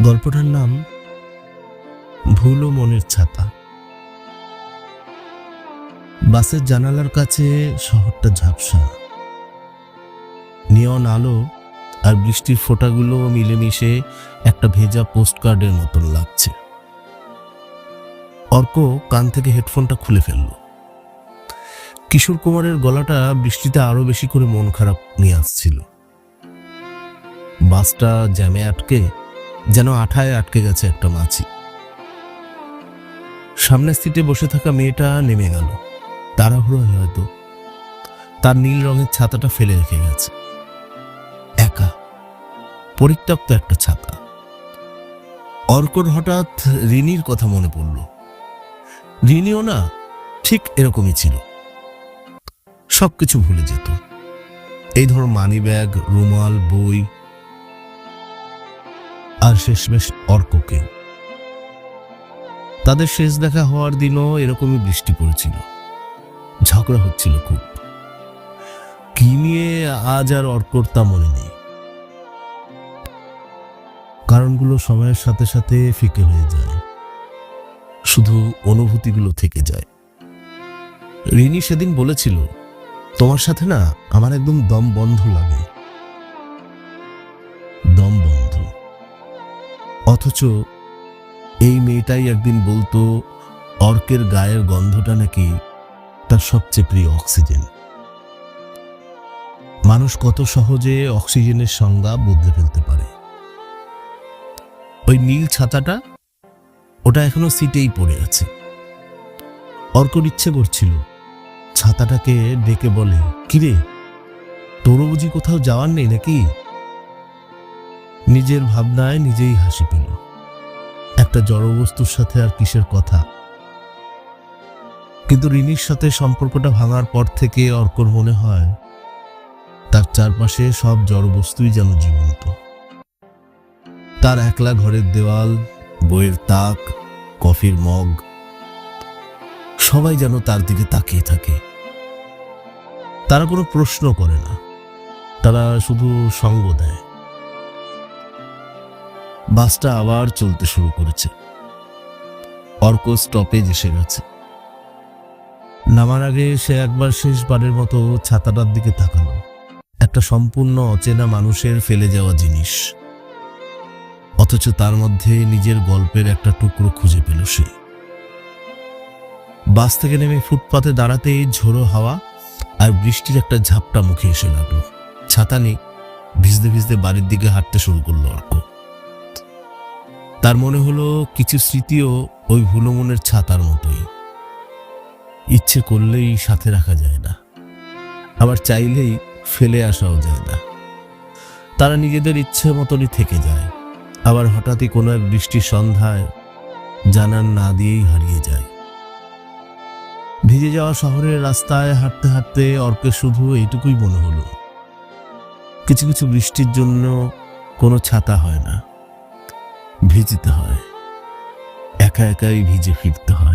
গল্পটার নাম ভুলো মনের ছাতা বাসের জানালার কাছে শহরটা ঝাপসা। নিয়ন আলো আর বৃষ্টির ফোঁটাগুলো মিলেমিশে একটা ভেজা পোস্টকার্ডের মতন লাগছে। অর্ক কান থেকে হেডফোনটা খুলে ফেলল। কিশোর কুমারের গলাটা বৃষ্টিতে আরও বেশি করে মন খারাপ নিয়ে আসছিল। বাসটা জ্যামে আটকে যেন আঠায় আটকে গেছে একটা মাছি। সামনের সিটে বসে থাকা মেয়েটা নেমে গেল। তাড়াহুড়ো হয়তো। তার নীল রঙের ছাতাটা ফেলে রেখে গেছে। একা। পরিত্যক্ত একটা ছাতা। অর্কর হঠাৎ রিনির কথা মনে পড়ল। রিনিও না ঠিক এরকমই ছিল। সবকিছু ভুলে যেত। এই ধরো মানি ব্যাগ, রুমাল, বই আর শেষমেশ অর্ককেও তাদের শেষ দেখা হওয়ার দিনও এরকমই বৃষ্টি পড়েছিল। ঝগড়া হচ্ছিল খুব। কি নিয়ে আজ আর অর্কর তা মনে নেই। কারণগুলো সময়ের সাথে সাথে ফিকে হয়ে যায়। শুধু অনুভূতিগুলো থেকে যায়। রিনি সেদিন বলেছিল, তোমার সাথে না আমার একদম দম বন্ধ লাগে। অথচ এই মেয়েটাই একদিন বলতো, অর্কের গায়ের গন্ধটা নাকি তার সবচেয়ে প্রিয় অক্সিজেন। মানুষ কত সহজে অক্সিজেনের সংজ্ঞা বদলে ফেলতে পারে। ওই নীল ছাতাটা, ওটা এখনও সিটেই পড়ে আছে। অর্কর ইচ্ছে করছিল, ছাতাটাকে ডেকে বলে, কিরে, তোরও বুঝি কোথাও যাওয়ার নেই নাকি? নিজের ভাবনায় নিজেই হাসি পেল। একটা জড়বস্তুর সাথে আর কিসের কথা? কিন্তু রিনির সাথে সম্পর্কটা ভাঙার পর থেকে অর্কর মনে হয়, তার চারপাশে সব জড়বস্তুই যেন জীবন্ত। তার একলা ঘরের দেওয়াল, বইয়ের তাক, কফির মগ, সবাই যেন তার দিকে তাকিয়ে থাকে। তারা কোনো প্রশ্ন করে না। তারা শুধু সঙ্গ দেয়। বাসটা আবার চলতে শুরু করেছে। অর্ক স্টপেজ এসে গেছে। নামার আগে সে একবার শেষবারের মতো ছাতাটার দিকে তাকালো। একটা সম্পূর্ণ অচেনা মানুষের ফেলে যাওয়া জিনিস। অথচ তার মধ্যে নিজের গল্পের একটা টুকরো খুঁজে পেল সে। বাস থেকে নেমে ফুটপাতে দাঁড়াতেই ঝোড়ো হাওয়া আর বৃষ্টির একটা ঝাপটা মুখে এসে লাগল। ছাতা নেই ভিজতে ভিজতে বাড়ির দিকে হাঁটতে শুরু করল অর্ক। তার মনে হলো কিছু স্মৃতিও ওই ভুলো মনের ছাতার মতোই। ইচ্ছে করলেই সাথে রাখা যায় না। আবার চাইলেই ফেলে আসাও যায় না। তারা নিজেদের ইচ্ছে মতনই থেকে যায়। আবার হঠাৎই কোনো এক বৃষ্টির সন্ধ্যায় জানান না দিয়েই হারিয়ে যায়। ভিজে যাওয়া শহরের রাস্তায় হাঁটতে হাঁটতে অর্কে শুধু এইটুকুই মনে হলো। কিছু কিছু বৃষ্টির জন্য কোনো ছাতা হয় না। ভিজতে হয়। একা একাই ভিজে ফিরতে হয়।